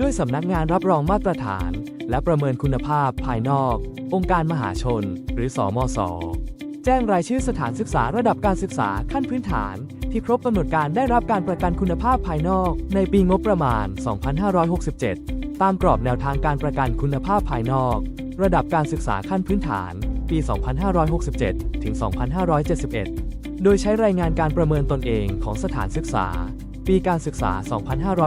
ด้วยสำนักงานรับรองมาตรฐาน และประเมินคุณภาพภายนอก องค์การมหาชน หรือสอมศแจ้งรายชื่อสถานศึกษาระดับการศึกษาขั้นพื้นฐาน ที่ครบกำหนดการได้รับการประกันคุณภาพภายนอก ในปีงบประมาณ 2567 ตามกรอบแนวทางการประกันคุณภาพภายนอก ระดับการศึกษาขั้นพื้นฐาน ปี 2567 ถึง 2571 โดยใช้รายงานการประเมินตนเองของสถานศึกษา ปีการศึกษา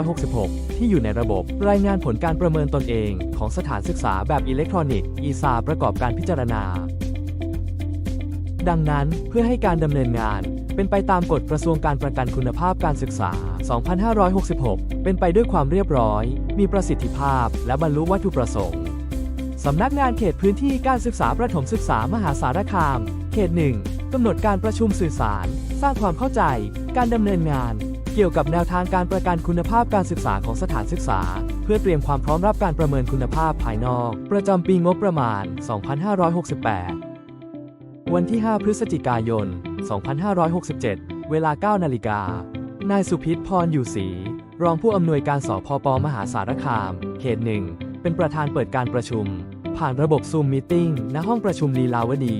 2566 ที่อยู่ในระบบ รายงานผลการประเมินตนเอง ของสถานศึกษาแบบอิเล็กทรอนิกส์ ESA ประกอบการพิจารณา ดังนั้นเพื่อให้การดำเนินงานเป็นไปตามกฎกระทรวงการประกันคุณภาพการศึกษา 2566 เป็นไปด้วยความเรียบร้อย มีประสิทธิภาพ และบรรลุวัตถุประสงค์ สำนักงานเขตพื้นที่การศึกษาประถมศึกษามหาสารคาม เขตหนึ่งกำหนดการประชุมสื่อสาร สร้างความเข้าใจ การดำเนินงาน เกี่ยวกับแนวทางการประกันคุณภาพการศึกษาของสถานศึกษา เพื่อเตรียมความพร้อมรับการประเมินคุณภาพภายนอก ประจำปีงบประมาณ 2568 วันที่ 5 พฤศจิกายน 2567 เวลา 9 นาฬิกา นายสุพิษพรอยู่ศรีรองผู้อำนวยการสพปมหาสารคาม เขตหนึ่ง เป็นประธานเปิดการประชุม ผ่านระบบซูมมิ e ณห้องประชุมลีลาวดี